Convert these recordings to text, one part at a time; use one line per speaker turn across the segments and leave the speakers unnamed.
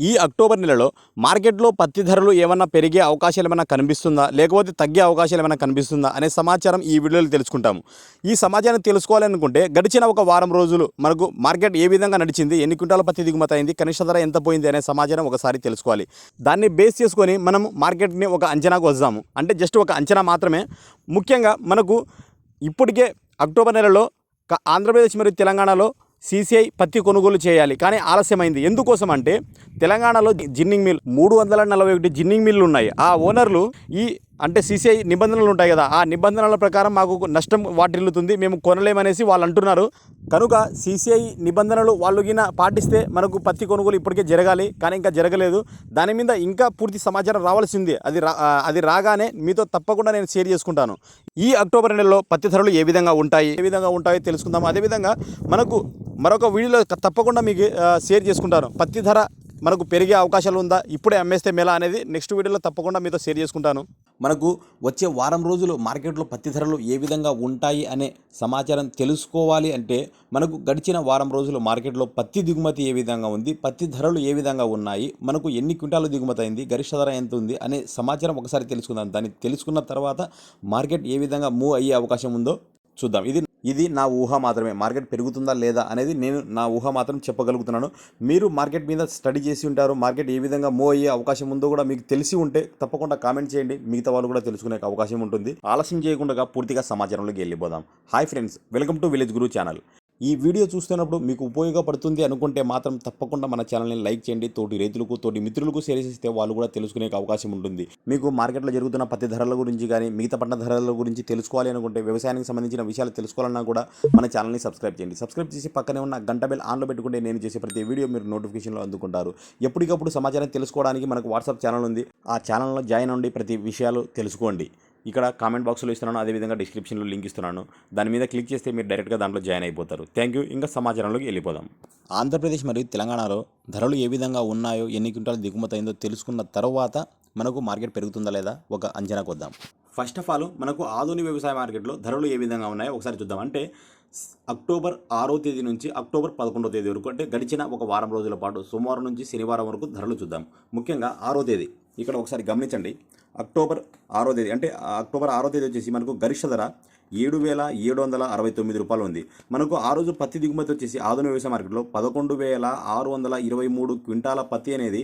ఈ అక్టోబర్ నెలలో మార్కెట్లో పత్తి ధరలు ఏమైనా పెరిగే అవకాశాలు ఏమైనా కనిపిస్తుందా? లేకపోతే తగ్గే అవకాశాలు ఏమైనా కనిపిస్తుందా? అనే సమాచారం ఈ వీడియోలో తెలుసుకుంటాము. ఈ సమాచారం తెలుసుకోవాలనుకుంటే గడిచిన ఒక వారం రోజులు మనకు మార్కెట్ ఏ విధంగా నడిచింది? ఎన్ని క్వింటాల పత్తి దిగుమతి అయింది? కనిష్ట ధర ఎంత పోయింది? అనే సమాచారం ఒకసారి తెలుసుకోవాలి. దాన్ని బేస్ చేసుకొని మనం మార్కెట్ని ఒక అంచనాకు వద్దాము. అంటే జస్ట్ ఒక అంచనా మాత్రమే. ముఖ్యంగా మనకు ఇప్పటికే అక్టోబర్ నెలలో క- ఆంధ్రప్రదేశ్ మరియు తెలంగాణలో సీసీఐ పత్తి కొనుగోలు చేయాలి. కానీ ఆలస్యమైంది. ఎందుకోసం అంటే తెలంగాణలో జిన్నింగ్ మిల్ మూడు వందల నలభై ఒకటి జిన్నింగ్ మిల్లు ఉన్నాయి ఆ ఓనర్లు ఈ అంటే సీసీఐ నిబంధనలు ఉంటాయి కదా ఆ నిబంధనల ప్రకారం మాకు నష్టం వాటిల్లుతుంది మేము కొనలేమనేసి వాళ్ళు అంటున్నారు కనుక సీసీఐ నిబంధనలు వాళ్ళు గిన పాటిస్తే మనకు పత్తి కొనుగోలు ఇప్పటికే జరగాలి కానీ ఇంకా జరగలేదు. దాని మీద ఇంకా పూర్తి సమాచారం రావాల్సింది. అది రా అది రాగానే మీతో తప్పకుండా నేను షేర్ చేసుకుంటాను. ఈ అక్టోబర్ నెలలో పత్తి ధరలు ఏ విధంగా ఉంటాయి ఏ విధంగా ఉంటాయో తెలుసుకుందాం. అదేవిధంగా మనకు మరొక వీడియోలో తప్పకుండా మీకు షేర్ చేసుకుంటాను. పత్తి ధర మనకు పెరిగే అవకాశాలు ఉందా ఇప్పుడే అమ్మేస్తే మేలా అనేది నెక్స్ట్ వీడియోలో తప్పకుండా మీతో షేర్ చేసుకుంటాను. మనకు వచ్చే వారం రోజులు మార్కెట్లో పత్తి ధరలు ఏ విధంగా ఉంటాయి అనే సమాచారం తెలుసుకోవాలి అంటే మనకు గడిచిన వారం రోజులు మార్కెట్లో పత్తి దిగుమతి ఏ విధంగా ఉంది పత్తి ధరలు ఏ విధంగా ఉన్నాయి మనకు ఎన్ని క్వింటాలు దిగుమతి అయింది గరిష్ట ధర ఎంత ఉంది అనే సమాచారం ఒకసారి తెలుసుకుందాం. దాన్ని తెలుసుకున్న తర్వాత మార్కెట్ ఏ విధంగా మూవ్ అయ్యే అవకాశం ఉందో చూద్దాం. ఇది ఇది నా ఊహ మాత్రమే. మార్కెట్ పెరుగుతుందా లేదా అనేది నేను నా ఊహ మాత్రం చెప్పగలుగుతున్నాను. మీరు మార్కెట్ మీద స్టడీ చేసి ఉంటారు. మార్కెట్ ఏ విధంగా మూవ్ అయ్యే అవకాశం ఉందో కూడా మీకు తెలిసి ఉంటే తప్పకుండా కామెంట్ చేయండి. మిగతా వాళ్ళు కూడా తెలుసుకునే అవకాశం ఉంటుంది. ఆలస్యం చేయకుండా పూర్తిగా సమాచారంలోకి వెళ్ళిపోదాం. Hi friends welcome to village guru channel. ఈ వీడియో చూస్తున్నప్పుడు మీకు ఉపయోగపడుతుంది అనుకుంటే మాత్రం తప్పకుండా మన ఛానల్ని లైక్ చేయండి. తోటి రైతులకు తోటి మిత్రులకు షేర్ చేస్తే వాళ్ళు కూడా తెలుసుకునే అవకాశం ఉంటుంది. మీకు మార్కెట్లో జరుగుతున్న పత్తి ధరల గురించి కానీ మిగతా పంట ధరల గురించి తెలుసుకోవాలి అనుకుంటే వ్యవసాయానికి సంబంధించిన విషయాలు తెలుసుకోవాలన్నా కూడా మన ఛానల్ని సబ్స్క్రైబ్ చేయండి. సబ్స్క్రైబ్ చేసి పక్కనే ఉన్న గంట బెల్ ఆన్లో పెట్టుకుంటే నేను చేసే ప్రతి వీడియో మీరు నోటిఫికేషన్లో అందుకుంటారు. ఎప్పటికప్పుడు సమాచారం తెలుసుకోవడానికి మనకు వాట్సాప్ ఛానల్ ఉంది. ఆ ఛానల్లో జాయిన్ అవ్వండి. ప్రతి విషయాలు తెలుసుకోండి. ఇక్కడ కామెంట్ బాక్స్లో ఇస్తున్నాను అదేవిధంగా డిస్క్రిప్షన్లో లింక్ ఇస్తున్నాను. దాని మీద క్లిక్ చేస్తే మీరు డైరెక్ట్గా దాంట్లో జాయిన్ అయిపోతారు. థ్యాంక్ యూ ఇంకా సమాచారంలోకి వెళ్ళిపోదాం. ఆంధ్రప్రదేశ్ మరియు తెలంగాణలో ధరలు ఏ విధంగా ఉన్నాయో ఎన్ని క్వింటాలు దిగుమతి అయిందో తెలుసుకున్న తర్వాత మనకు మార్కెట్ పెరుగుతుందా లేదా ఒక అంచనాకు వద్దాం ఫస్ట్ ఆఫ్ ఆల్ మనకు ఆధునిక వ్యవసాయ మార్కెట్లో ధరలు ఏ విధంగా ఉన్నాయో ఒకసారి చూద్దాం. అంటే అక్టోబర్ ఆరో తేదీ నుంచి అక్టోబర్ పదకొండో తేదీ వరకు అంటే గడిచిన ఒక వారం రోజుల పాటు సోమవారం నుంచి శనివారం వరకు ధరలు చూద్దాం. ముఖ్యంగా ఆరో తేదీ. ఇక్కడ ఒకసారి గమనించండి. అక్టోబర్ ఆరో తేదీ అంటే అక్టోబర్ ఆరో తేదీ వచ్చేసి మనకు గరిష్ట ధర ఏడు వేల ఏడు వందల అరవై తొమ్మిది రూపాయలు ఉంది. మనకు ఆ రోజు పత్తి దిగుమతి వచ్చేసి ఆధునిక వ్యవసాయ మార్కెట్లో పదకొండు వేల ఆరు వందల ఇరవై మూడు క్వింటాల పత్తి అనేది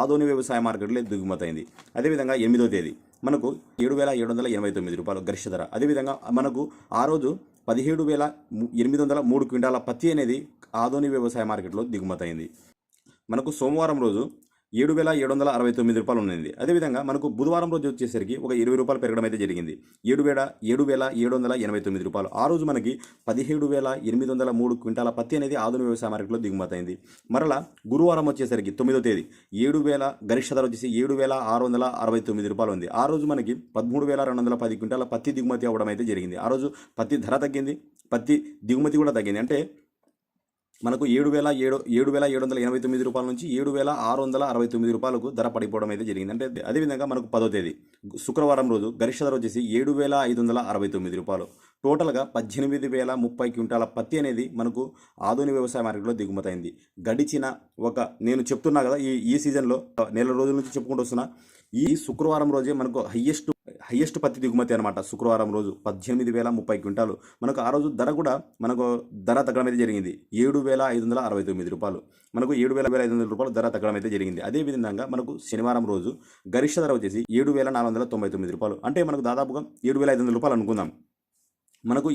ఆధునిక వ్యవసాయ మార్కెట్లో దిగుమతి అయింది. అదేవిధంగా ఎనిమిదో తేదీ మనకు ఏడు వేల ఏడు వందల ఎనభై తొమ్మిది రూపాయలు గరిష్ట ధర. అదేవిధంగా మనకు ఆ రోజు పదిహేడు వేల ఎనిమిది వందల మూడు క్వింటాల పత్తి అనేది ఆధునిక వ్యవసాయ మార్కెట్లో దిగుమతి అయింది. మనకు సోమవారం రోజు ఏడు వేల ఏడు వందల అరవై తొమ్మిది రూపాయలు ఉన్నది. అదేవిధంగా మనకు బుధవారం రోజు వచ్చేసరికి ఒక ఇరవై రూపాయలు పెరగడం అయితే జరిగింది. ఏడు వేల ఏడు వేల ఏడు వందల ఎనభై తొమ్మిది రూపాయలు. ఆ రోజు మనకి పదిహేడు వేల ఎనిమిది వందల మూడు క్వింటాల పత్తి అనేది ఆధునిక వ్యవసాయ మార్కెట్లో దిగుమతి అయింది. మరలా గురువారం వచ్చేసరికి తొమ్మిదో తేదీ ఏడు వేల గరిష్ట ధర వచ్చేసి ఏడు వేల ఆరు వందల అరవై తొమ్మిది రూపాయలు ఉంది. ఆ రోజు మనకి పదమూడు వేల రెండు వందల పది క్వింటాల పత్తి దిగుమతి అవ్వడం అయితే జరిగింది. ఆ రోజు పత్తి ధర తగ్గింది. పత్తి దిగుమతి కూడా తగ్గింది. అంటే మనకు ఏడు వేల ఏడు ఏడు వేల ఏడు వందల ఎనభై తొమ్మిది రూపాయల నుంచి ఏడు వేల ఆరు వందల అరవై తొమ్మిది రూపాయలకు ధర పడిపోవడం అయితే జరిగింది. అంటే అదేవిధంగా మనకు పదో తేదీ శుక్రవారం రోజు గరిష్ట ధర వచ్చేసి ఏడు వేల ఐదు వందల అరవై తొమ్మిది రూపాయలు. టోటల్గా పద్దెనిమిది వేల ముప్పై క్వింటాల పత్తి అనేది మనకు ఆధునిక వ్యవసాయ మార్కెట్లో దిగుమతైంది. గడిచిన ఒక నేను చెప్తున్నా కదా ఈ ఈ సీజన్లో నెల రోజుల నుంచి చెప్పుకుంటూ వస్తున్నా ఈ శుక్రవారం రోజే మనకు హయ్యెస్ట్ హయ్యెస్ట్ పత్తి దిగుమతి అనమాట శుక్రవారం రోజు పద్దెనిమిది వేల ముప్పై క్వింటాలు. మనకు ఆ రోజు ధర కూడా మనకు ధర తగ్గడం అయితే జరిగింది. ఏడు వేల ఐదు వందల అరవై తొమ్మిది రూపాయలు. మనకు ఏడు వేల వేల ఐదు వందల రూపాయలు ధర తగ్గడం అయితే జరిగింది. అదే విధంగా మనకు శనివారం రోజు గరిష్ట ధర వచ్చేసి ఏడు వేల నాలుగు వందల తొంభై తొమ్మిది రూపాయలు. అంటే మనకు దాదాపుగా ఏడు వేల ఐదు వందల రూపాయలు అనుకుందాం. మనకు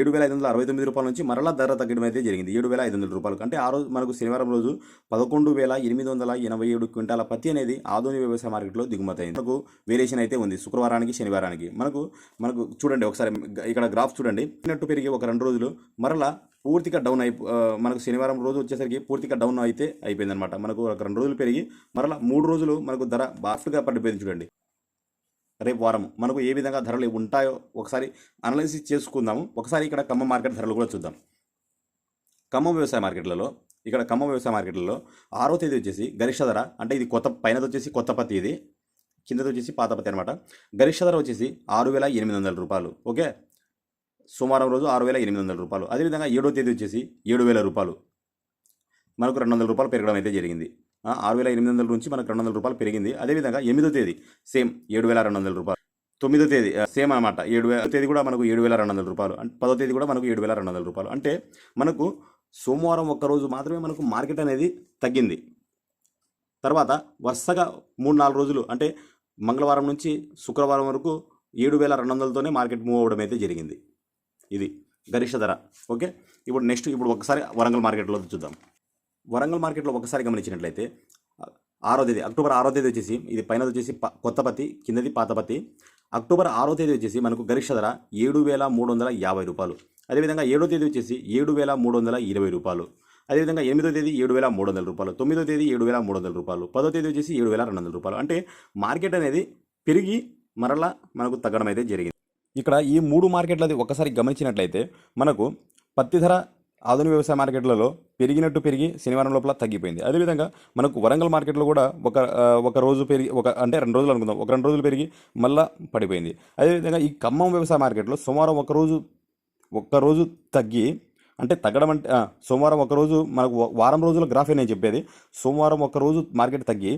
ఏడు వేల ఐదు వందల అరవై తొమ్మిది రూపాయల నుంచి మరలా ధర తగ్గడం అయితే జరిగింది. ఏడు వేల ఐదు వందల రూపాయలు అంటే ఆ రోజు మనకు శనివారం రోజు పదకొండు వేల ఎనిమిది వందల ఎనభై ఏడు క్వింటాల పత్తి అనేది ఆధునిక వ్యవసాయ మార్కెట్లో దిగుమతి అయింది. మనకు వేరియేషన్ అయితే ఉంది. శుక్రవారానికి శనివారానికి. మనకు మనకు చూడండి ఒకసారి ఇక్కడ గ్రాఫ్ చూడండి. నెట్టు పెరిగి ఒక రెండు రోజులు మరలా పూర్తిగా డౌన్ అయి మనకు శనివారం రోజు వచ్చేసరికి పూర్తిగా డౌన్ అయితే అయిపోయింది అనమాట మనకు ఒక రెండు రోజులు పెరిగి మరలా మూడు రోజులు మనకు ధర బాఫ్ట్గా పడిపోయింది చూడండి. రేపు వారం మనకు ఏ విధంగా ధరలు ఉంటాయో ఒకసారి అనలైసిస్ చేసుకుందాము. ఒకసారి ఇక్కడ ఖమ్మం మార్కెట్ ధరలు కూడా చూద్దాం. ఖమ్మం వ్యవసాయ మార్కెట్లలో ఇక్కడ ఖమ్మం వ్యవసాయ మార్కెట్లలో ఆరో తేదీ వచ్చేసి గరిష్ట ధర అంటే ఇది కొత్త పైనది వచ్చేసి కొత్త పత్తి ఇది కిందది వచ్చేసి పాత పత్తి అనమాట గరిష్ట ధర వచ్చేసి ఆరు వేల ఎనిమిది వందల రూపాయలు ఓకే? సోమవారం రోజు ఆరు వేల ఎనిమిది వందల రూపాయలు. అదేవిధంగా ఏడో తేదీ వచ్చేసి ఏడు వేల రూపాయలు. మనకు రెండు వందల రూపాయలు పెరగడం అయితే జరిగింది. ఆరు వేల ఎనిమిది వందల నుంచి మనకు రెండు వందల రూపాయలు పెరిగింది. అదేవిధంగా ఎనిమిదో తేదీ సేమ్ ఏడు వేల రెండు వందల రూపాయలు. తొమ్మిదో తేదీ సేమ్ అనమాట ఏడు వేల తేదీ కూడా మనకు ఏడు వేల రెండు వందల రూపాయలు. అంటే పదో తేదీ కూడా మనకు ఏడు వేల రెండు వందల రూపాయలు. అంటే మనకు సోమవారం ఒక్క రోజు మాత్రమే మనకు మార్కెట్ అనేది తగ్గింది. తర్వాత వరుసగా మూడు నాలుగు రోజులు అంటే మంగళవారం నుంచి శుక్రవారం వరకు ఏడు వేల రెండు వందలతోనే మార్కెట్ మూవ్ అవ్వడం అయితే జరిగింది. ఇది గరిష్ట ధర. ఓకే? ఇప్పుడు నెక్స్ట్ ఇప్పుడు ఒకసారి వరంగల్ మార్కెట్లో చూద్దాం. వరంగల్ మార్కెట్లో ఒకసారి గమనించినట్లయితే ఆరో తేదీ అక్టోబర్ ఆరో తేదీ వచ్చేసి ఇది పైనది వచ్చేసి కొత్త పత్తి కిందది పాత పత్తి. అక్టోబర్ ఆరో తేదీ వచ్చేసి మనకు గరిష్ట ధర ఏడు వేల మూడు వందల యాభై రూపాయలు. అదేవిధంగా ఏడో తేదీ వచ్చేసి ఏడు వేల మూడు వందల ఇరవై రూపాయలు. అదేవిధంగా ఎనిమిదో తేదీ ఏడు వేల మూడు వందల రూపాయలు. తొమ్మిదో తేదీ ఏడు వేల మూడు వందల రూపాయలు. పదో తేదీ వచ్చేసి ఏడు వేల రెండు వందల రూపాయలు. అంటే మార్కెట్ అనేది పెరిగి మరలా మనకు తగ్గడం అయితే జరిగింది. ఇక్కడ ఈ మూడు మార్కెట్లది ఒకసారి గమనించినట్లయితే మనకు పత్తి ధర ఆధునిక వ్యవసాయ మార్కెట్లలో పెరిగినట్టు పెరిగి శనివారం లోపల తగ్గిపోయింది. అదేవిధంగా మనకు వరంగల్ మార్కెట్లో కూడా ఒక ఒక రోజు పెరిగి ఒక అంటే రెండు రోజులు అనుకుందాం. ఒక రెండు రోజులు పెరిగి మళ్ళా పడిపోయింది. అదేవిధంగా ఈ ఖమ్మం వ్యవసాయ మార్కెట్లో సోమవారం ఒకరోజు ఒక్కరోజు ఒక్క రోజు తగ్గి అంటే తగ్గడం అంటే సోమవారం ఒకరోజు మనకు వారం రోజుల గ్రాఫే నేను చెప్పేది. సోమవారం ఒకరోజు మార్కెట్ తగ్గి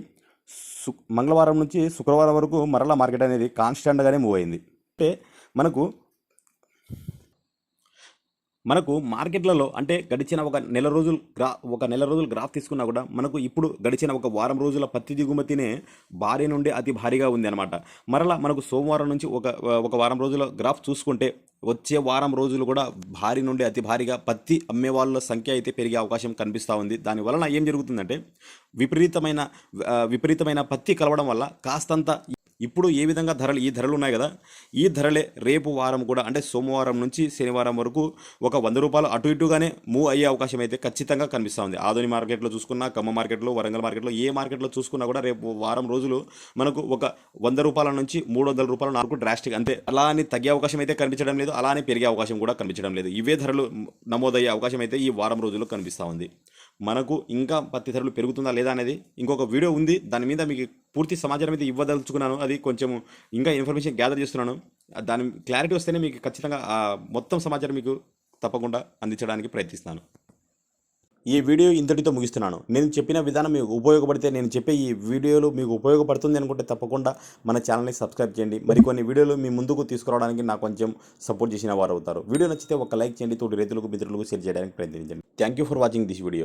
సు మంగళవారం నుంచి శుక్రవారం వరకు మరలా మార్కెట్ అనేది కాన్స్టెంట్గానే మూవ్ అయింది. అంటే మనకు మనకు మార్కెట్లలో అంటే గడిచిన ఒక నెల రోజులు గ్రా ఒక నెల రోజులు గ్రాఫ్ తీసుకున్నా కూడా మనకు ఇప్పుడు గడిచిన ఒక వారం రోజుల పత్తి దిగుమతినే భారీ నుండి అతి భారీగా ఉంది అనమాట మరలా మనకు సోమవారం నుంచి ఒక ఒక వారం రోజుల గ్రాఫ్ చూసుకుంటే వచ్చే వారం రోజులు కూడా భారీ నుండి అతి భారీగా పత్తి అమ్మే వాళ్ళ సంఖ్య అయితే పెరిగే అవకాశం కనిపిస్తూ ఉంది. దానివలన ఏం జరుగుతుందంటే విపరీతమైన విపరీతమైన పత్తి కలవడం వల్ల కాస్తంత ఇప్పుడు ఏ విధంగా ధరలు ఈ ధరలు ఉన్నాయి కదా? ఈ ధరలే రేపు వారం కూడా అంటే సోమవారం నుంచి శనివారం వరకు ఒక వంద రూపాయలు అటు ఇటుగానే మూవ్ అయ్యే అవకాశం అయితే ఖచ్చితంగా కనిపిస్తూ ఉంది ఆధుని మార్కెట్లో చూసుకున్నా కమ్మ మార్కెట్లో వరంగల్ మార్కెట్లో ఏ మార్కెట్లో చూసుకున్నా కూడా రేపు వారం రోజులు మనకు ఒక వంద రూపాయల నుంచి మూడు వందల రూపాయల నాకు డ్రాస్టిక్ అంతే. అలా అని తగ్గే అవకాశం అయితే కనిపించడం లేదు అలానే పెరిగే అవకాశం కూడా కనిపించడం లేదు. ఇవే ధరలు నమోదయ్యే అవకాశం అయితే ఈ వారం రోజుల్లో కనిపిస్తూ ఉంది. మనకు ఇంకా పత్తి ధరలు పెరుగుతుందా లేదా అనేది ఇంకొక వీడియో ఉంది. దాని మీద మీకు పూర్తి సమాచారం అయితే ఇవ్వదలుచుకున్నాను. అది కొంచెం ఇంకా ఇన్ఫర్మేషన్ గ్యాదర్ చేస్తున్నాను. దాని క్లారిటీ వస్తేనే మీకు ఖచ్చితంగా మొత్తం సమాచారం మీకు తప్పకుండా అందించడానికి ప్రయత్నిస్తాను ఈ వీడియో ఇంతటితో ముగిస్తున్నాను. నేను చెప్పిన విధానం మీకు ఉపయోగపడితే నేను చెప్పే ఈ వీడియోలు మీకు ఉపయోగపడుతుంది అనుకుంటే తప్పకుండా మన ఛానల్ని సబ్స్క్రైబ్ చేయండి. మరికొన్ని వీడియోలు మీ ముందుకు తీసుకురావడానికి నాకు కొంచెం సపోర్ట్ చేసిన వారు అవుతారు. వీడియో నచ్చితే ఒక లైక్ చేయండి. తోటి రైతులకు మిత్రులకు షేర్ చేయడానికి ప్రయత్నించండి. Thank you for watching this video